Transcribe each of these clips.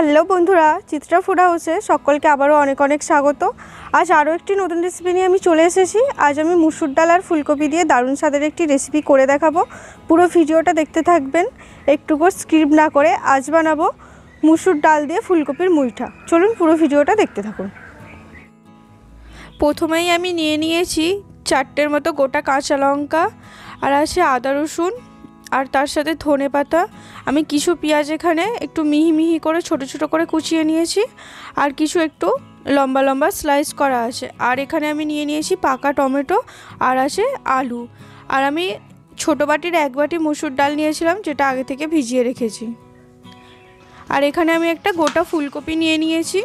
Hello বন্ধুরা, Chitra food হাউসে সকলকে আবারও অনেক অনেক স্বাগত। আজ আরও একটি নতুন রেসিপি নিয়ে আমি চলে এসেছি। আজ আমি মুসুর ডাল আর ফুলকপি দিয়ে দারুণ স্বাদের একটি রেসিপি করে দেখাবো। পুরো ভিডিওটা দেখতে থাকবেন, একটুকু স্ক্রিপ্ট না করে আজ বানাবো মুসুর ডাল দিয়ে ফুলকপির মুইঠা। চলুন পুরো ভিডিওটা দেখতে থাকুন। প্রথমেই আমি নিয়ে নিয়েছি চারটের মতো গোটা কাঁচা লঙ্কা, আর আছে আদা রসুন আর তার সাথে ধনে পাতা। আমি কিছু পেঁয়াজ এখানে একটু মিহি মিহি করে, ছোট ছোট করে কুচিয়ে নিয়েছি। আর কিছু একটু লম্বা লম্বা স্লাইস করা আছে। আর এখানে আমি নিয়ে নিয়েছি পাকা টমেটো আর আছে আলু। আর আমি ছোটো বাটির এক বাটি মুসুর ডাল নিয়েছিলাম, যেটা আগে থেকে ভিজিয়ে রেখেছি। আর এখানে আমি একটা গোটা ফুলকপি নিয়ে নিয়েছি।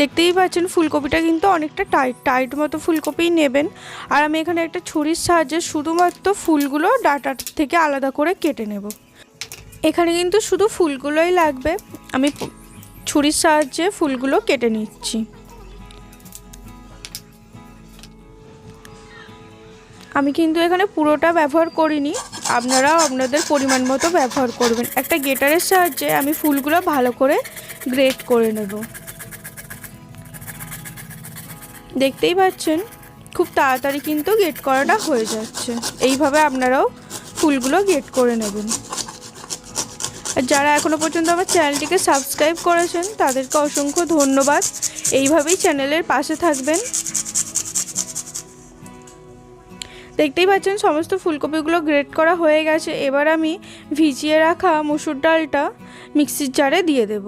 দেখতেই পাচ্ছেন, ফুলকপিটা কিন্তু অনেকটা টাইট টাইট মতো ফুলকপিই নেবেন। আর আমি এখানে একটা ছুরির সাহায্যে শুধুমাত্র ফুলগুলো ডাটার থেকে আলাদা করে কেটে নেব। এখানে কিন্তু শুধু ফুলগুলোই লাগবে। আমি ছুরির সাহায্যে ফুলগুলো কেটে নিচ্ছি। আমি কিন্তু এখানে পুরোটা ব্যবহার করিনি। আপনারা আপনাদের পরিমাণ মতো ব্যবহার করবেন। একটা গেটারের সাহায্যে আমি ফুলগুলো ভালো করে গ্রেট করে নেব। দেখতেই পাচ্ছেন, খুব তাড়াতাড়ি কিন্তু গেট করাটা হয়ে যাচ্ছে। এইভাবে আপনারাও ফুলগুলো গেট করে নেবেন। আর যারা এখনও পর্যন্ত আমার চ্যানেলটিকে সাবস্ক্রাইব করেছেন, তাদেরকে অসংখ্য ধন্যবাদ। এইভাবেই চ্যানেলের পাশে থাকবেন। দেখতেই পাচ্ছেন, সমস্ত ফুলকপিগুলো গ্রেট করা হয়ে গেছে। এবার আমি ভিজিয়ে রাখা মুসুর ডালটা মিক্সির জারে দিয়ে দেব।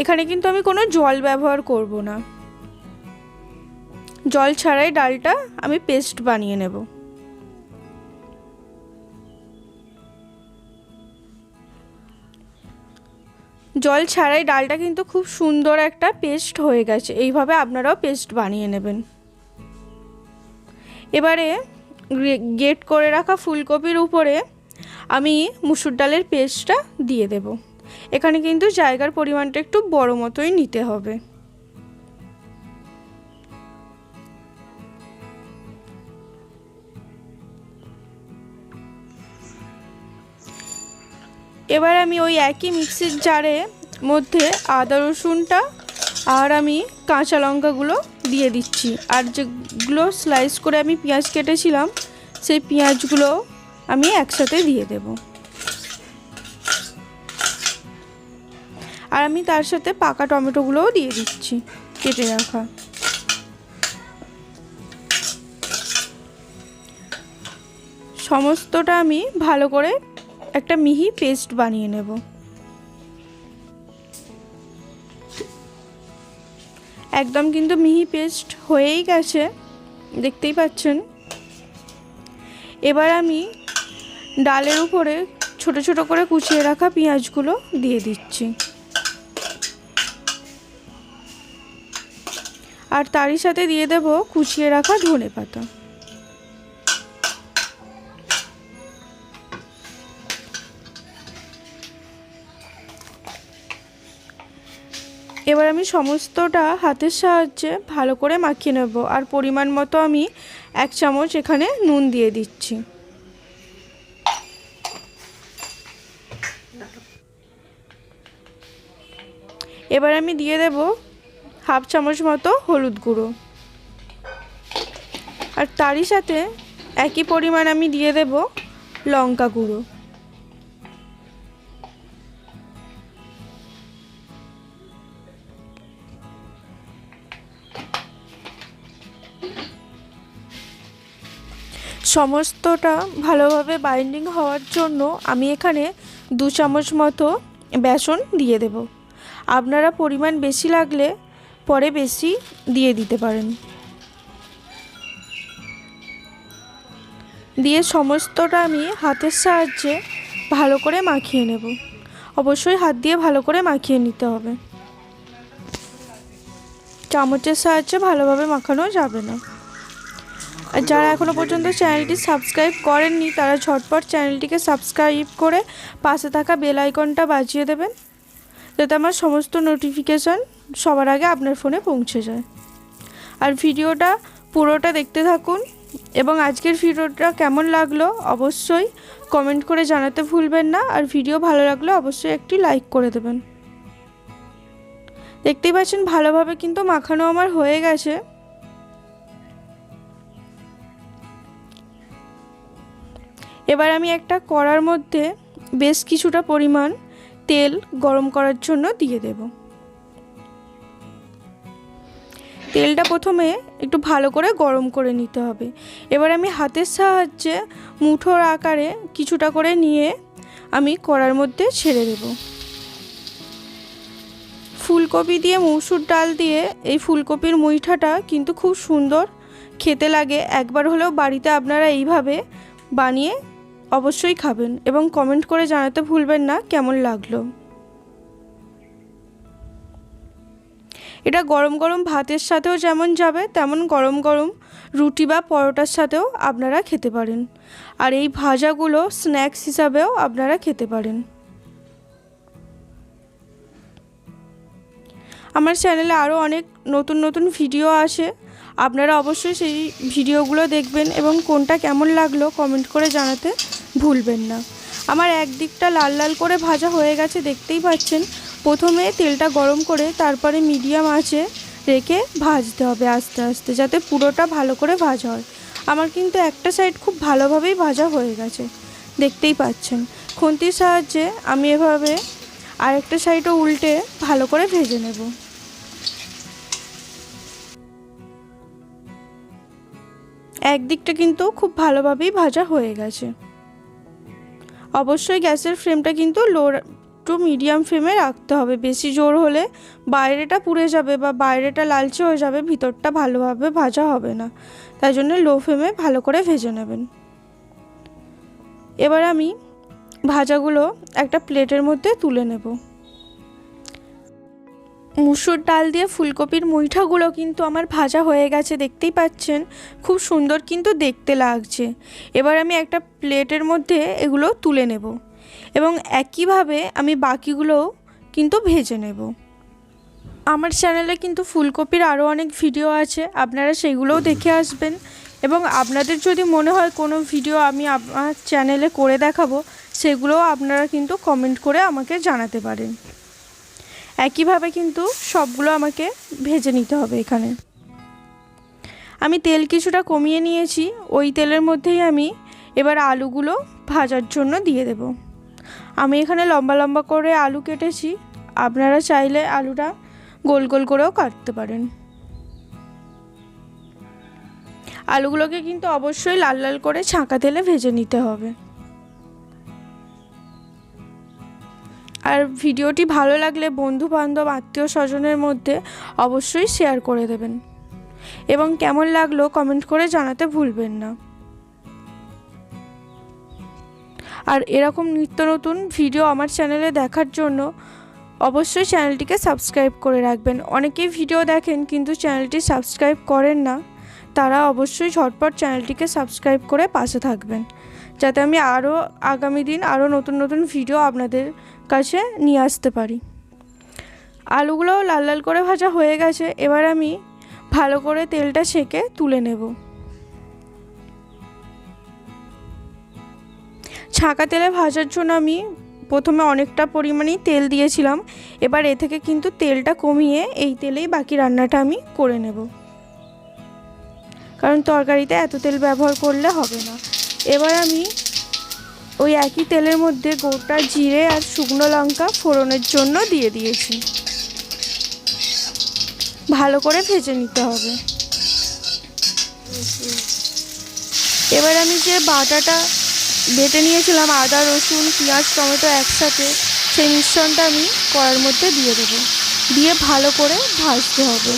এখানে কিন্তু আমি কোনো জল ব্যবহার করব না। জল ছাড়াই ডালটা আমি পেস্ট বানিয়ে নেব। জল ছাড়াই ডালটা কিন্তু খুব সুন্দর একটা পেস্ট হয়ে গেছে, এইভাবে আপনারাও পেস্ট বানিয়ে নেবেন। এবারে গেট করে রাখা ফুলকপির উপরে আমি মুসুর ডালের পেস্টটা দিয়ে দেব। এখানে কিন্তু জায়গার পরিমাণটা একটু বড় মতোই নিতে হবে। এবার আমি ওই একই মিক্সির জারে মধ্যে আদা, রসুনটা আর আমি কাঁচা লঙ্কাগুলো দিয়ে দিচ্ছি। আর যেগুলো স্লাইস করে আমি পেঁয়াজ কেটেছিলাম, সেই পেঁয়াজগুলো আমি একসাথে দিয়ে দেব। আর আমি তার সাথে পাকা টমেটোগুলোও দিয়ে দিচ্ছি কেটে রাখা। সমস্তটা আমি ভালো করে একটা মিহি পেস্ট বানিয়ে নেব। একদম কিন্তু মিহি পেস্ট হয়েই গেছে, দেখতেই পাচ্ছেন। এবার আমি ডালের উপরে ছোট ছোট করে কুচিয়ে রাখা পেঁয়াজগুলো দিয়ে দিচ্ছি। আর তারই সাথে দিয়ে দেব কুচিয়ে রাখা ধনে পাতা এবার আমি সমস্তটা হাতের সাহায্যে ভালো করে মাখিয়ে নেব। আর পরিমাণ মতো আমি এক চামচ এখানে নুন দিয়ে দিচ্ছি। এবার আমি দিয়ে দেব হাফ চামচ মতো হলুদ গুঁড়ো। আর তারই সাথে একই পরিমাণ আমি দিয়ে দেব লঙ্কা গুঁড়ো। সমস্তটা ভালোভাবে বাইন্ডিং হওয়ার জন্য আমি এখানে দু চামচ মতো বেসন দিয়ে দেব। আপনারা পরিমাণ বেশি লাগলে পরে বেশি দিয়ে দিতে পারেন। দিয়ে সমস্তটা আমি হাতের সাহায্যে ভালো করে মাখিয়ে নেব। অবশ্যই হাত দিয়ে ভালো করে মাখিয়ে নিতে হবে। চামচের সাহায্যে ভালোভাবে মাখানো যাবে না। আর যারা এখনও পর্যন্ত চ্যানেলটি সাবস্ক্রাইব করেননি, তারা ঝটপট চ্যানেলটিকে সাবস্ক্রাইব করে পাশে থাকা বেল আইকনটা বাজিয়ে দেবেন, যাতে আমার সমস্ত নোটিফিকেশান সবার আগে আপনার ফোনে পৌঁছে যায়। আর ভিডিওটা পুরোটা দেখতে থাকুন এবং আজকের ভিডিওটা কেমন লাগল অবশ্যই কমেন্ট করে জানাতে ভুলবেন না, আর ভিডিও ভালো লাগলে অবশ্যই একটি লাইক করে দেবেন। দেখতেই পাচ্ছেন ভালোভাবে কিন্তু মাখানো আমার হয়ে গেছে। এবার আমি একটা কড়ার মধ্যে বেশ কিছুটা পরিমাণ তেল গরম করার জন্য দিয়ে দেব। তেলটা প্রথমে একটু ভালো করে গরম করে নিতে হবে। এবার আমি হাতের সাহায্যে মুঠোর আকারে কিছুটা করে নিয়ে আমি কড়ার মধ্যে ছেড়ে দেব। ফুলকপি দিয়ে মসুর ডাল দিয়ে এই ফুলকপির মুইঠাটা কিন্তু খুব সুন্দর খেতে লাগে। একবার হলেও বাড়িতে আপনারা এইভাবে বানিয়ে অবশ্যই খাবেন এবং কমেন্ট করে জানাতে ভুলবেন না, কেমন লাগল? এটা গরম গরম ভাতের সাথেও যেমন যাবে, তেমন গরম গরম রুটি বা পরোটার সাথেও আপনারা খেতে পারেন। আর এই ভাজাগুলো স্ন্যাক্স হিসাবেও আপনারা খেতে পারেন। আমার চ্যানেলে আরও অনেক নতুন নতুন ভিডিও আসে। আপনারা অবশ্যই সেই ভিডিওগুলো দেখবেন এবং কোনটা কেমন লাগল কমেন্ট করে জানাতে ভুলবেন না। আমার একদিকটা লাল লাল করে ভাজা হয়ে গেছে, দেখতেই পাচ্ছেন। প্রথমে তেলটা গরম করে তারপরে মিডিয়াম আঁচে রেখে ভাজতে হবে আস্তে আস্তে, যাতে পুরোটা ভালো করে ভাজা হয়। আমার কিন্তু একটা সাইড খুব ভালোভাবেই ভাজা হয়ে গেছে, দেখতেই পাচ্ছেন। খুন্তির সাহায্যে আমি এভাবে আরেকটা সাইডও উল্টে ভালো করে ভেজে নেব। একদিকটা কিন্তু খুব ভালোভাবেই ভাজা হয়ে গেছে। অবশ্যই গ্যাসের ফ্লেমটা কিন্তু লো টু মিডিয়াম ফ্লেমে রাখতে হবে। বেশি জোর হলে বাইরেটা পুড়ে যাবে বা বাইরেটা লালচে হয়ে যাবে, ভিতরটা ভালোভাবে ভাজা হবে না। তাই জন্য লো ফ্লেমে ভালো করে ভেজে নেবেন। এবার আমি ভাজাগুলো একটা প্লেটের মধ্যে তুলে নেব। মুসুর ডাল দিয়ে ফুলকপির মুইঠাগুলো কিন্তু আমার ভাজা হয়ে গেছে, দেখতেই পাচ্ছেন? খুব সুন্দর কিন্তু দেখতে লাগছে। এবার আমি একটা প্লেটের মধ্যে এগুলো তুলে নেব এবং একইভাবে আমি বাকিগুলো কিন্তু ভেজে নেব। আমার চ্যানেলে কিন্তু ফুলকপির আরও অনেক ভিডিও আছে, আপনারা সেগুলোও দেখে আসবেন এবং আপনাদের যদি মনে হয় কোনো ভিডিও আমি আমার চ্যানেলে করে দেখাবো, সেগুলোও আপনারা কিন্তু কমেন্ট করে আমাকে জানাতে পারেন। একইভাবে কিন্তু সবগুলো আমাকে ভেজে নিতে হবে এখানে। আমি তেল কিছুটা কমিয়ে নিয়েছি, ওই তেলের মধ্যেই আমি এবার আলুগুলো ভাজার জন্য দিয়ে দেব। আমি এখানে লম্বা লম্বা করে আলু কেটেছি, আপনারা চাইলে আলুটা গোল গোল করেও কাটতে পারেন। আলুগুলোকে কিন্তু অবশ্যই লাল লাল করে ছাঁকা তেলে ভেজে নিতে হবে। আর ভিডিওটি ভালো লাগলে বন্ধু বান্ধব আত্মীয় স্বজনের মধ্যে অবশ্যই শেয়ার করে দেবেন। এবং কেমন লাগল কমেন্ট করে জানাতে ভুলবেন না। আর এরকম নিত্য নতুন ভিডিও আমার চ্যানেলে দেখার জন্য অবশ্যই চ্যানেলটিকে সাবস্ক্রাইব করে রাখবেন। অনেকেই ভিডিও দেখেন কিন্তু চ্যানেলটি সাবস্ক্রাইব করেন না। তারা অবশ্যই ঝটপট চ্যানেলটিকে সাবস্ক্রাইব করে পাশে থাকবেন। যাতে আমি আরও আগামী দিন আরও নতুন নতুন ভিডিও আপনাদের কাছে নিয়ে আসতে পারি। আলুগুলো লাল লাল করে ভাজা হয়ে গেছে, এবার আমি ভালো করে তেলটা ছেঁকে তুলে নেব। ছাঁকা তেলে ভাজার জন্য আমি প্রথমে অনেকটা পরিমাণেই তেল দিয়েছিলাম, এবার এ থেকে কিন্তু তেলটা কমিয়ে এই তেলেই বাকি রান্নাটা আমি করে নেব। কারণ তরকারিতে এত তেল ব্যবহার করলে হবে না। এবার আমি ওই একই তেলের মধ্যে গোটা জিরে আর শুকনো লঙ্কা ফোড়নের জন্য দিয়ে দিয়েছি। ভালো করে ভেজে নিতে হবে। এবার আমি যে বাটাটা বেটে নিয়েছিলাম, আদা, রসুন, পেঁয়াজ, টমেটো একসাথে, সেই মিশ্রণটা আমি কড়ার মধ্যে দিয়ে দেবো। দিয়ে ভালো করে ভাজতে হবে।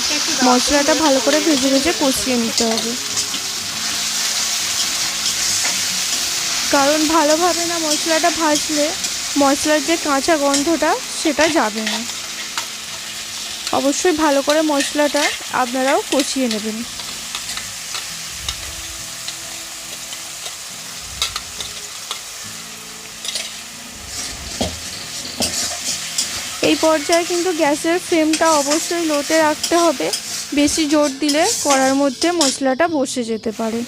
মশলাটা ভালো করে ভেজে ভেজে কষিয়ে নিতে হবে। কারণ ভালোভাবে না মশলাটা ভাজলে মশলার যে কাঁচা গন্ধটা সেটা যাবে না। অবশ্যই ভালো করে মশলাটা আপনারাও কষিয়ে নেবেন। এই পর্যায়ে কিন্তু গ্যাসের ফ্লেমটা অবশ্যই লোতে রাখতে হবে। বেশি জোর দিলে কড়ার মধ্যে মশলাটা বসে যেতে পারে।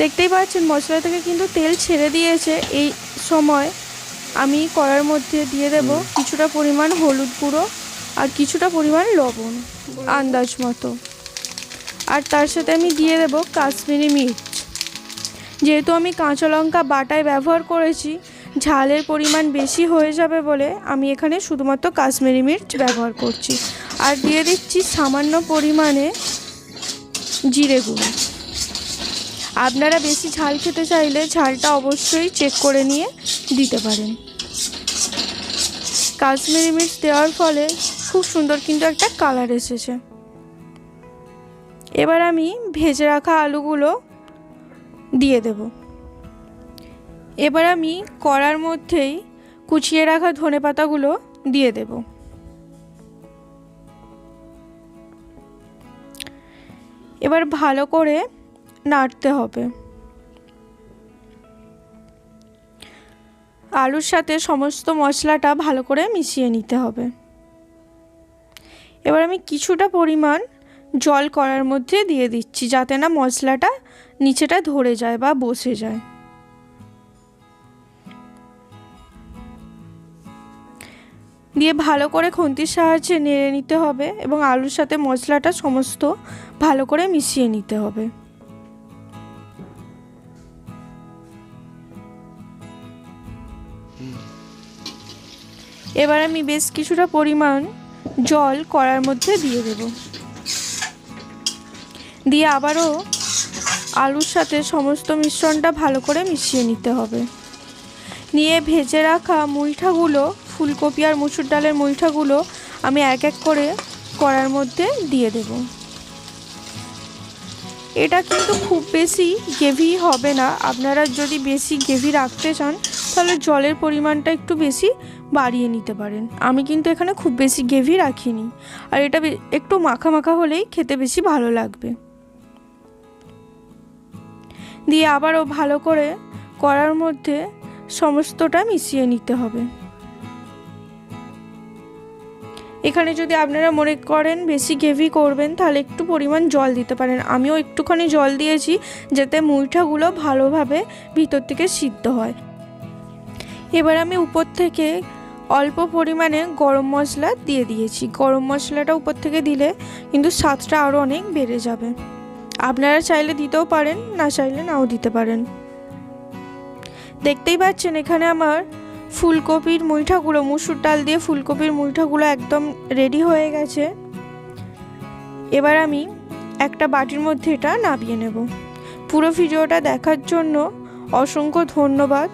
দেখতেই পাচ্ছেন মশলা থেকে কিন্তু তেল ছেড়ে দিয়েছে। এই সময় আমি কড়ার মধ্যে দিয়ে দেব কিছুটা পরিমাণ হলুদ গুঁড়ো আর কিছুটা পরিমাণ লবণ আন্দাজ মতো। আর তার সাথে আমি দিয়ে দেব কাশ্মীরি মির্চ। যেহেতু আমি কাঁচা লঙ্কা বাটায় ব্যবহার করেছি ঝালের পরিমাণ বেশি হয়ে যাবে বলে আমি এখানে শুধুমাত্র কাশ্মীরি মির্চ ব্যবহার করছি। আর দিয়ে দিচ্ছি সামান্য পরিমাণে জিরে গুঁড়ো। আপনারা বেশি ঝাল খেতে চাইলে ঝালটা অবশ্যই চেক করে নিয়ে দিতে পারেন। কাশ্মীরি মির্চ দেওয়ার ফলে খুব সুন্দর কিন্তু একটা কালার এসেছে। এবার আমি ভেজে রাখা আলুগুলো দিয়ে দেব। এবার আমি কড়ার মধ্যেই কুচিয়ে রাখা ধনে পাতাগুলো দিয়ে দেব। এবার ভালো করে নাড়তে হবে। আলুর সাথে সমস্ত মশলাটা ভালো করে মিশিয়ে নিতে হবে। এবার আমি কিছুটা পরিমাণ জল করার মধ্যে দিয়ে দিচ্ছি যাতে না মশলাটা নিচেটা ধরে যায় বা বসে যায়। দিয়ে ভালো করে খুন্তির সাহায্যে নেড়ে নিতে হবে এবং আলুর সাথে মশলাটা সমস্ত ভালো করে মিশিয়ে নিতে হবে। এবার আমি বেশ কিছুটা পরিমাণ জল কড়ার মধ্যে দিয়ে দেব। দিয়ে আবারও আলুর সাথে সমস্ত মিশ্রণটা ভালো করে মিশিয়ে নিতে হবে। নিয়ে ভেজে রাখা মুইঠাগুলো ফুলকপি আর মুসুর ডালের মুইঠাগুলো আমি এক এক করে কড়ার মধ্যে দিয়ে দেব। এটা কিন্তু খুব বেশি গ্রেভি হবে না। আপনারা যদি বেশি গ্রেভি রাখতে চান, তাহলে জলের পরিমাণটা একটু বেশি বাড়িয়ে নিতে পারেন। আমি কিন্তু এখানে খুব বেশি গ্রেভি রাখিনি। আর এটা একটু মাখা মাখা হলেই খেতে বেশি ভালো লাগবে। দিয়ে আবারও ভালো করে করার মধ্যে সমস্তটা মিশিয়ে নিতে হবে। এখানে যদি আপনারা মনে করেন বেশি গ্রেভি করবেন, তাহলে একটু পরিমাণ জল দিতে পারেন। আমিও একটুখানি জল দিয়েছি, যাতে মুইঠাগুলো ভালোভাবে ভিতর থেকে সিদ্ধ হয়। এবার আমি উপর থেকে অল্প পরিমাণে গরম মশলা দিয়ে দিয়েছি। গরম মশলাটা উপর থেকে দিলে কিন্তু স্বাদটা আরও অনেক বেড়ে যাবে। আপনারা চাইলে দিতেও পারেন, না চাইলে নাও দিতে পারেন। দেখতেই পাচ্ছেন এখানে আমার ফুলকপির মুইঠাগুলো মুসুর ডাল দিয়ে ফুলকপির মুইঠাগুলো একদম রেডি হয়ে গেছে। এবার আমি একটা বাটির মধ্যে এটা নামিয়ে নেব। পুরো ভিডিওটা দেখার জন্য অসংখ্য ধন্যবাদ।